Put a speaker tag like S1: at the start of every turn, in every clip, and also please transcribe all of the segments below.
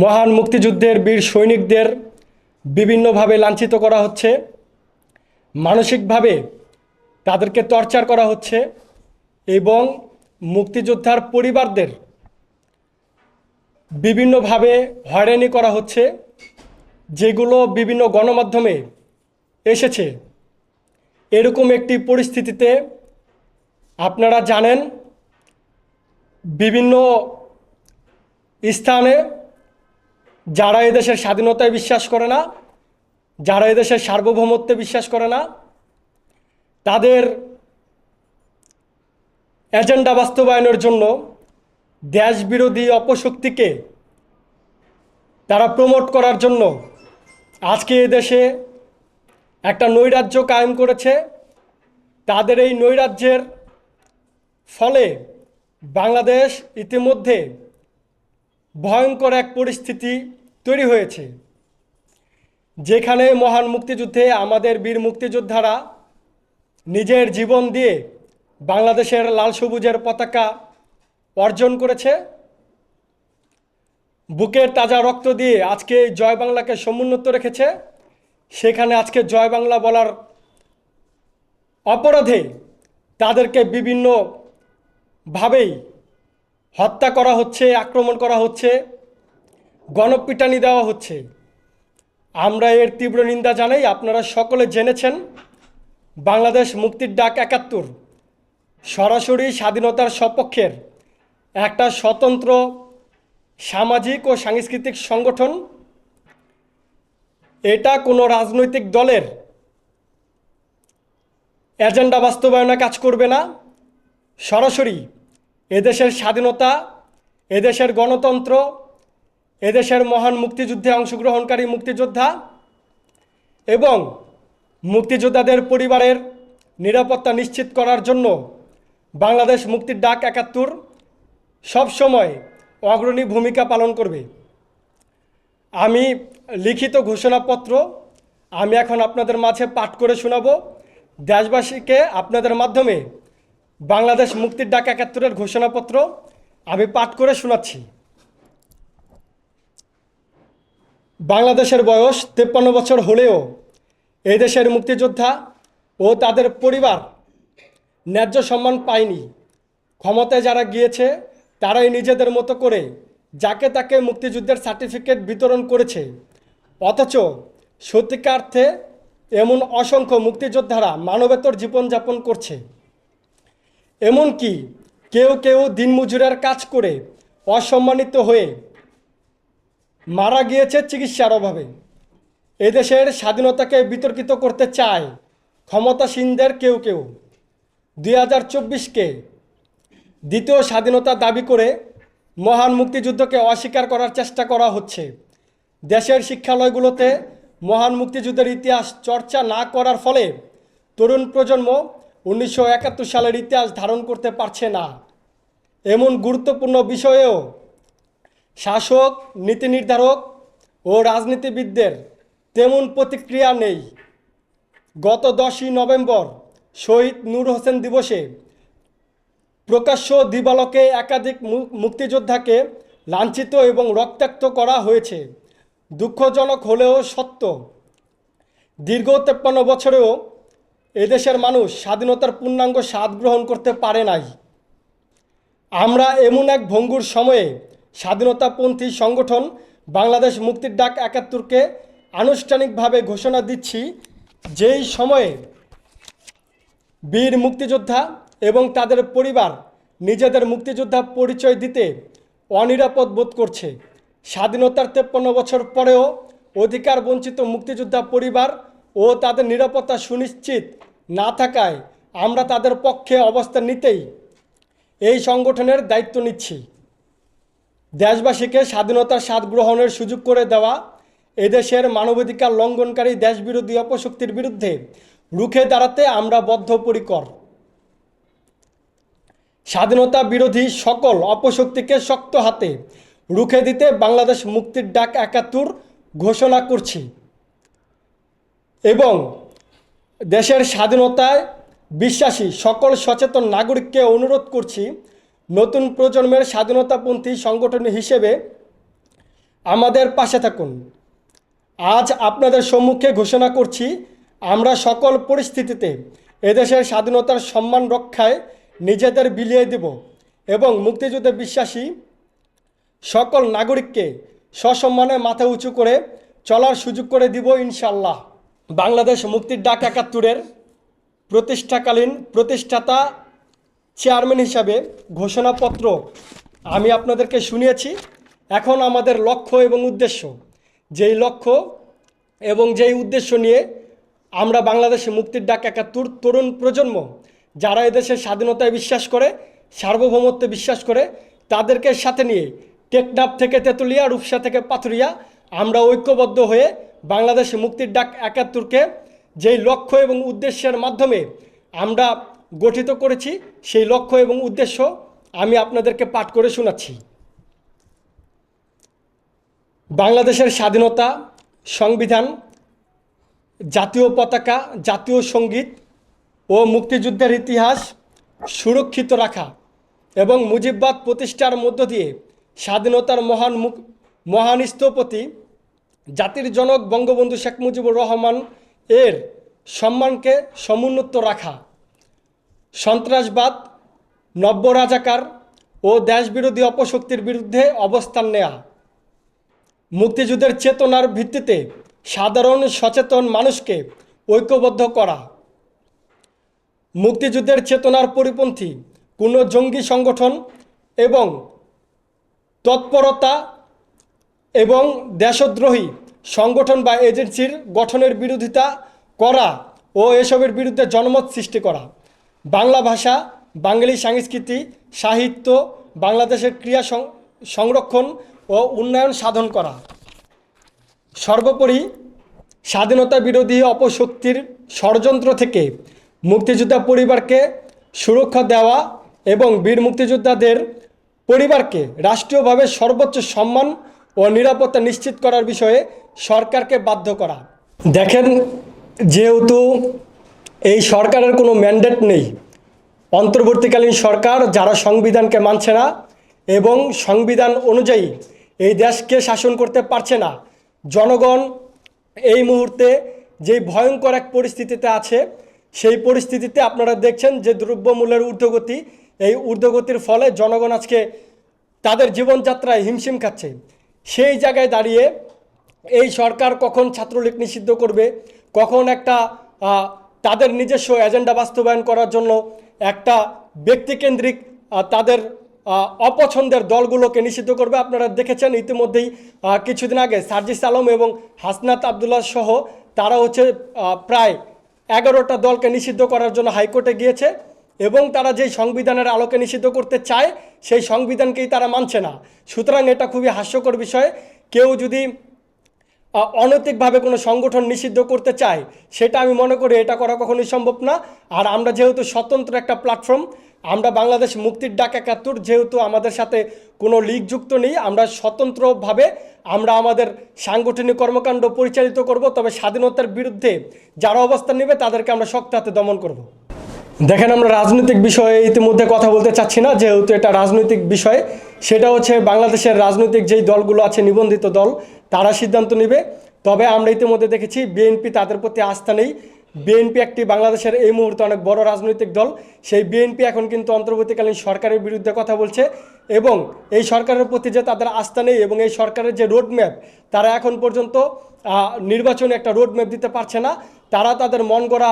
S1: মহান মুক্তিযুদ্ধের বীর সৈনিকদের বিভিন্নভাবে লাঞ্ছিত করা হচ্ছে। মানসিকভাবে তাদেরকে টর্চার করা হচ্ছে এবং মুক্তিযোদ্ধার পরিবারদের বিভিন্নভাবে হয়রানি করা হচ্ছে, যেগুলো বিভিন্ন গণমাধ্যমে এসেছে। এরকম একটি পরিস্থিতিতে আপনারা জানেন, বিভিন্ন স্থানে যারা এদেশের স্বাধীনতায় বিশ্বাস করে না, যারা এদেশের সার্বভৌমত্বে বিশ্বাস করে না, তাদের এজেন্ডা বাস্তবায়নের জন্য দেশবিরোধী অপশক্তিকে তারা প্রমোট করার জন্য আজকে এদেশে একটা নৈরাজ্য কায়েম করেছে। তাদের এই নৈরাজ্যের ফলে বাংলাদেশ ইতিমধ্যে ভয়ঙ্কর এক পরিস্থিতি তৈরি হয়েছে, যেখানে মহান মুক্তিযুদ্ধে আমাদের বীর মুক্তিযোদ্ধারা নিজের জীবন দিয়ে বাংলাদেশের লাল সবুজের পতাকা অর্জন করেছে। বুকের তাজা রক্ত দিয়ে আজকে জয় বাংলাকে সমুন্নত রেখেছে। সেখানে আজকে জয় বাংলা বলার অপরাধে তাদেরকে বিভিন্নভাবেই হত্যা করা হচ্ছে, আক্রমণ করা হচ্ছে, গণপিটানি দেওয়া হচ্ছে। আমরা এর তীব্র নিন্দা জানাই, আপনারা সকলে জেনেছেন, বাংলাদেশ মুক্তির ডাক একাত্তর সরাসরি স্বাধীনতার সপক্ষের একটা স্বতন্ত্র সামাজিক ও সাংস্কৃতিক সংগঠন। এটা কোনো রাজনৈতিক দলের এজেন্ডা বাস্তবায়নে কাজ করবে না। সরাসরি এদেশের স্বাধীনতা, এদেশের গণতন্ত্র, এদেশের মহান মুক্তিযুদ্ধে অংশগ্রহণকারী মুক্তিযোদ্ধা এবং মুক্তিযোদ্ধাদের পরিবারের নিরাপত্তা নিশ্চিত করার জন্য বাংলাদেশ মুক্তির ডাক একাত্তর সবসময় অগ্রণী ভূমিকা পালন করবে। আমি লিখিত ঘোষণাপত্র আমি এখন আপনাদের মাঝে পাঠ করে শোনাবো। দেশবাসীকে আপনাদের মাধ্যমে বাংলাদেশ মুক্তির ডাক একাত্তরের ঘোষণাপত্র আমি পাঠ করে শোনাচ্ছি। বাংলাদেশের বয়স তেপ্পান্ন বছর হলেও এই দেশের মুক্তিযোদ্ধা ও তাদের পরিবার ন্যায্য সম্মান পায়নি। ক্ষমতায় যারা গিয়েছে, তারাই নিজেদের মতো করে যাকে তাকে মুক্তিযুদ্ধের সার্টিফিকেট বিতরণ করেছে। অথচ সত্যিকার্থে এমন অসংখ্য মুক্তিযোদ্ধারা মানবেতর জীবনযাপন করছে। এমনকি কেউ কেউ দিনমজুরের কাজ করে অসম্মানিত হয়ে মারা গিয়েছে চিকিৎসার অভাবে। এদেশের স্বাধীনতাকে বিতর্কিত করতে চায় ক্ষমতাসীনদের কেউ কেউ। দুই হাজার চব্বিশকে দ্বিতীয় স্বাধীনতা দাবি করে মহান মুক্তিযুদ্ধকে অস্বীকার করার চেষ্টা করা হচ্ছে। দেশের শিক্ষালয়গুলোতে মহান মুক্তিযুদ্ধের ইতিহাস চর্চা না করার ফলে তরুণ প্রজন্ম উনিশশো একাত্তর সালের ইতিহাস ধারণ করতে পারছে না। এমন গুরুত্বপূর্ণ বিষয়েও শাসক, নীতি নির্ধারক ও রাজনীতিবিদদের তেমন প্রতিক্রিয়া নেই। গত দশই নভেম্বর শহীদ নূর হোসেন দিবসে প্রকাশ্য দিবালকে একাধিক মুক্তিযোদ্ধাকে লাঞ্ছিত এবং রক্তাক্ত করা হয়েছে। দুঃখজনক হলেও সত্য, দীর্ঘ তেপ্পান্ন বছরেও এদেশের মানুষ স্বাধীনতার পূর্ণাঙ্গ স্বাদ গ্রহণ করতে পারে নাই। আমরা এমন এক ভঙ্গুর সময়ে স্বাধীনতাপন্থী সংগঠন বাংলাদেশ মুক্তির ডাক একাত্তরকে আনুষ্ঠানিকভাবে ঘোষণা দিচ্ছি, যেই সময়ে বীর মুক্তিযোদ্ধা এবং তাদের পরিবার নিজেদের মুক্তিযোদ্ধা পরিচয় দিতে অনিরাপদ বোধ করছে। স্বাধীনতার তেপ্পান্ন বছর পরেও অধিকার বঞ্চিত মুক্তিযোদ্ধা পরিবার ও তাদের নিরাপত্তা সুনিশ্চিত না থাকায় আমরা তাদের পক্ষে অবস্থান নিতেই এই সংগঠনের দায়িত্ব নিচ্ছি। দেশবাসীকে স্বাধীনতার স্বাদ গ্রহণের সুযোগ করে দেওয়া, এদেশের মানবাধিকার লঙ্ঘনকারী দেশবিরোধী অপশক্তির বিরুদ্ধে রুখে দাঁড়াতে আমরা বদ্ধপরিকর। স্বাধীনতা বিরোধী সকল অপশক্তিকে শক্ত হাতে রুখে দিতে বাংলাদেশ মুক্তির ডাক একাত্তর ঘোষণা করছি। এবং দেশের স্বাধীনতায় বিশ্বাসী সকল সচেতন নাগরিককে অনুরোধ করছি নতুন প্রজন্মের স্বাধীনতাপন্থী সংগঠন হিসেবে আমাদের পাশে থাকুন। আজ আপনাদের সম্মুখে ঘোষণা করছি, আমরা সকল পরিস্থিতিতে এদেশের স্বাধীনতার সম্মান রক্ষায় নিজেদের বিলিয়ে দেব এবং মুক্তিযুদ্ধে বিশ্বাসী সকল নাগরিককে সসম্মানে মাথা উঁচু করে চলার সুযোগ করে দিব ইনশাল্লাহ বাংলাদেশ মুক্তির ডাক একাত্তরের প্রতিষ্ঠাকালীন প্রতিষ্ঠাতা চেয়ারম্যান হিসাবে ঘোষণাপত্র আমি আপনাদেরকে শুনিয়েছি। এখন আমাদের লক্ষ্য এবং উদ্দেশ্য, যেই লক্ষ্য এবং যেই উদ্দেশ্য নিয়ে আমরা বাংলাদেশে মুক্তির ডাক একাত্তর তরুণ প্রজন্ম, যারা এদেশের স্বাধীনতায় বিশ্বাস করে, সার্বভৌমত্বে বিশ্বাস করে, তাদেরকে সাথে নিয়ে টেকনাফ থেকে তেঁতুলিয়া, রূপসা থেকে পাথুরিয়া আমরা ঐক্যবদ্ধ হয়ে বাংলাদেশ মুক্তির ডাক একাত্তরকে যেই লক্ষ্য এবং উদ্দেশ্যের মাধ্যমে আমরা গঠিত করেছি, সেই লক্ষ্য এবং উদ্দেশ্য আমি আপনাদেরকে পাঠ করে শোনাচ্ছি। বাংলাদেশের স্বাধীনতা সংবিধান, জাতীয় পতাকা, জাতীয় সংগীত ও মুক্তিযুদ্ধের ইতিহাস সুরক্ষিত রাখা এবং মুজিববাদ প্রতিষ্ঠার মধ্য দিয়ে স্বাধীনতার মহান মুখ মহান স্থপতি জাতির জনক বঙ্গবন্ধু শেখ মুজিবুর রহমান এর সম্মানকে সমুন্নত রাখা, সন্ত্রাসবাদ নব্য রাজাকার ও দেশবিরোধী অপশক্তির বিরুদ্ধে অবস্থান নেয়া। মুক্তিযুদ্ধের চেতনার ভিত্তিতে সাধারণ সচেতন মানুষকে ঐক্যবদ্ধ করা। মুক্তিযুদ্ধের চেতনার পরিপন্থী কোনো জঙ্গি সংগঠন এবং তৎপরতা এবং দেশদ্রোহী সংগঠন বা এজেন্সির গঠনের বিরোধিতা করা ও এসবের বিরুদ্ধে জনমত সৃষ্টি করা। বাংলা ভাষা, বাঙালি সংস্কৃতি, সাহিত্য, বাংলাদেশের ক্রিয়া সংরক্ষণ ও উন্নয়ন সাধন করা। সর্বোপরি স্বাধীনতা বিরোধী অপশক্তির ষড়যন্ত্র থেকে মুক্তিযোদ্ধা পরিবারকে সুরক্ষা দেওয়া এবং বীর মুক্তিযোদ্ধাদের পরিবারকে রাষ্ট্রীয়ভাবে সর্বোচ্চ সম্মান ও নিরাপত্তা নিশ্চিত করার বিষয়ে সরকারকে বাধ্য করা। দেখেন, যেহেতু এই সরকারের কোনো ম্যান্ডেট নেই, অন্তর্বর্তীকালীন সরকার যারা সংবিধানকে মানছে না এবং সংবিধান অনুযায়ী এই দেশকে শাসন করতে পারছে না, জনগণ এই মুহূর্তে যে ভয়ঙ্কর এক পরিস্থিতিতে আছে, সেই পরিস্থিতিতে আপনারা দেখছেন যে দ্রব্যমূল্যের ঊর্ধ্বগতি, এই ঊর্ধ্বগতির ফলে জনগণ আজকে তাদের জীবনযাত্রায় হিমশিম খাচ্ছে। সেই জায়গায় দাঁড়িয়ে এই সরকার কখন ছাত্রলীগ নিষিদ্ধ করবে, কখন একটা তাদের নিজস্ব এজেন্ডা বাস্তবায়ন করার জন্য একটা ব্যক্তিকেন্দ্রিক তাদের অপছন্দের দলগুলোকে নিষিদ্ধ করবে। আপনারা দেখেছেন ইতিমধ্যেই কিছুদিন আগে সার্জিস আলম এবং হাসনাত আবদুল্লাহ সহ তারা হচ্ছে প্রায় এগারোটা দলকে নিষিদ্ধ করার জন্য হাইকোর্টে গিয়েছে। এবং তারা যেই সংবিধানের আলোকে নিষিদ্ধ করতে চায়, সেই সংবিধানকেই তারা মানছে না। সুতরাং এটা খুবই হাস্যকর বিষয়। কেউ যদি অনৈতিকভাবে কোনো সংগঠন নিষিদ্ধ করতে চায়, সেটা আমি মনে করি এটা করা কখনোই সম্ভব না। আর আমরা যেহেতু স্বতন্ত্র একটা প্ল্যাটফর্ম, আমরা বাংলাদেশ মুক্তির ডাক একাত্তর যেহেতু আমাদের সাথে কোনো লিগ যুক্ত নেই, আমরা স্বতন্ত্রভাবে আমরা আমাদের সাংগঠনিক কর্মকাণ্ড পরিচালিত করব, তবে স্বাধীনতার বিরুদ্ধে যারা অবস্থান নেবে তাদেরকে আমরা শক্ত হাতে দমন করব। দেখেন আমরা রাজনৈতিক বিষয়ে ইতিমধ্যে কথা বলতে চাচ্ছি না, যেহেতু এটা রাজনৈতিক বিষয়। সেটা হচ্ছে বাংলাদেশের রাজনৈতিক যেই দলগুলো আছে, নিবন্ধিত দল, তারা সিদ্ধান্ত নেবে। তবে আমরা ইতিমধ্যে দেখেছি বিএনপি তাদের প্রতি আস্থা নেই। বিএনপি একটি বাংলাদেশের এই মুহূর্তে অনেক বড় রাজনৈতিক দল। সেই বিএনপি এখন কিন্তু অন্তর্বর্তীকালীন সরকারের বিরুদ্ধে কথা বলছে। এবং এই সরকারের প্রতি যে তাদের আস্থা নেই এবং এই সরকারের যে রোডম্যাপ, তারা এখন পর্যন্ত নির্বাচনে একটা রোডম্যাপ দিতে পারছে না। তারা তাদের মন গড়া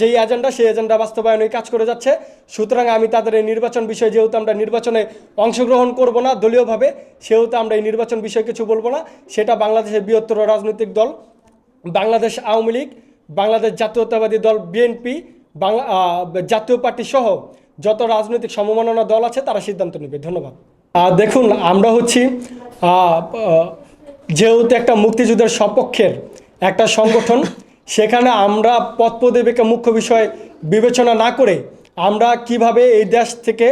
S1: যেই এজেন্ডা সেই এজেন্ডা বাস্তবায়নে কাজ করে যাচ্ছে। সুতরাং আমি তাদের এই নির্বাচন বিষয়ে যেহেতু আমরা নির্বাচনে অংশগ্রহণ করব না দলীয়ভাবে, সেহেতু আমরা এই নির্বাচন বিষয়ে কিছু বলব না। সেটা বাংলাদেশের বৃহত্তর রাজনৈতিক দল, বাংলাদেশ আওয়ামী লীগ, বাংলাদেশ জাতীয়তাবাদী দল, বিএনপি, বাংলা জাতীয় পার্টি সহ যত রাজনৈতিক সমমননা দল আছে, তারা সিদ্ধান্ত নেবে। ধন্যবাদ। দেখুন, আমরা হচ্ছি যেহেতু একটা মুক্তিযুদ্ধের সপক্ষের একটা সংগঠন, সেখানে আমরা প্রদীপিকা মুখ্য বিষয় বিবেচনা না করে আমরা কীভাবে এই দেশ থেকে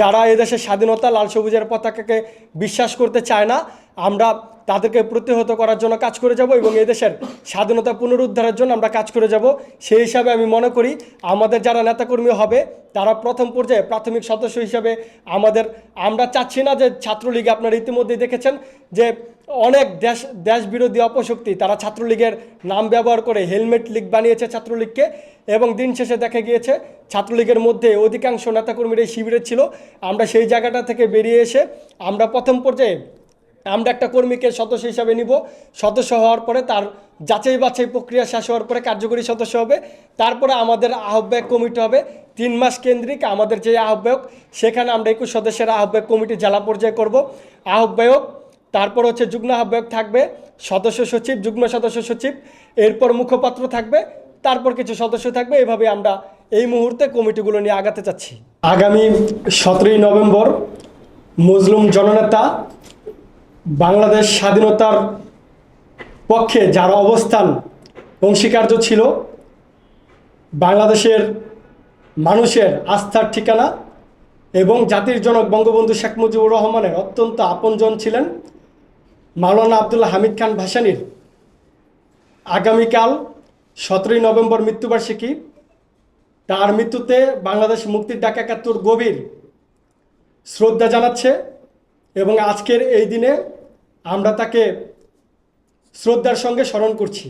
S1: যারা এদেশের স্বাধীনতা লাল সবুজের পতাকাকে বিশ্বাস করতে চায় না আমরা তাদেরকে প্রতিহত করার জন্য কাজ করে যাব এবং এদেশের স্বাধীনতা পুনরুদ্ধারের জন্য আমরা কাজ করে যাব। সেই হিসাবে আমি মনে করি আমাদের যারা নেতাকর্মী হবে, তারা প্রথম পর্যায়ে প্রাথমিক সদস্য হিসাবে আমাদের, আমরা চাচ্ছি না যে ছাত্রলীগ আপনারা ইতিমধ্যেই দেখেছেন যে অনেক দেশ দেশ বিরোধী অপশক্তি তারা ছাত্রলীগের নাম ব্যবহার করে হেলমেট লীগ বানিয়েছে ছাত্রলীগকে এবং দিন শেষে দেখা গিয়েছে ছাত্রলীগের মধ্যে অধিকাংশ নেতাকর্মীর এই শিবিরে ছিল। আমরা সেই জায়গাটা থেকে বেরিয়ে এসে আমরা প্রথম পর্যায়ে আমরা একটা কর্মীকে সদস্য হিসাবে নিব। সদস্য হওয়ার পরে তার যাচাই বাছাই প্রক্রিয়া শেষ হওয়ার পরে কার্যকরী সদস্য হবে। তারপরে আমাদের আহ্বায়ক কমিটি হবে। তিন মাস কেন্দ্রিক আমাদের যে আহ্বায়ক, সেখানে আমরা একুশ সদস্যের আহ্বায়ক কমিটি জেলা পর্যায়ে করব। আহ্বায়ক, তারপর হচ্ছে যুগ্ম আহ্বায়ক থাকবে, সদস্য সচিব, যুগ্ম সদস্য সচিব, এরপর মুখপাত্র থাকবে, তারপর কিছু সদস্য থাকবে। এভাবে আমরা এই মুহূর্তে কমিটিগুলো নিয়ে আগাতে চাচ্ছি। আগামী সতেরোই নভেম্বর, মুসলিম জননেতা বাংলাদেশ স্বাধীনতার পক্ষে যার অবস্থান অংশীকার্য ছিল, বাংলাদেশের মানুষের আস্থার ঠিকানা এবং জাতির জনক বঙ্গবন্ধু শেখ মুজিবুর রহমানের অত্যন্ত আপনজন ছিলেন মাওলানা আবদুল্লাহ হামিদ খান ভাসানির। আগামীকাল সতেরোই নভেম্বর মৃত্যুবার্ষিকী। তার মৃত্যুতে বাংলাদেশ মুক্তির ডাক একাত্তর গভীর শ্রদ্ধা জানাচ্ছে এবং আজকের এই দিনে আমরা তাকে শ্রদ্ধার সঙ্গে স্মরণ করছি।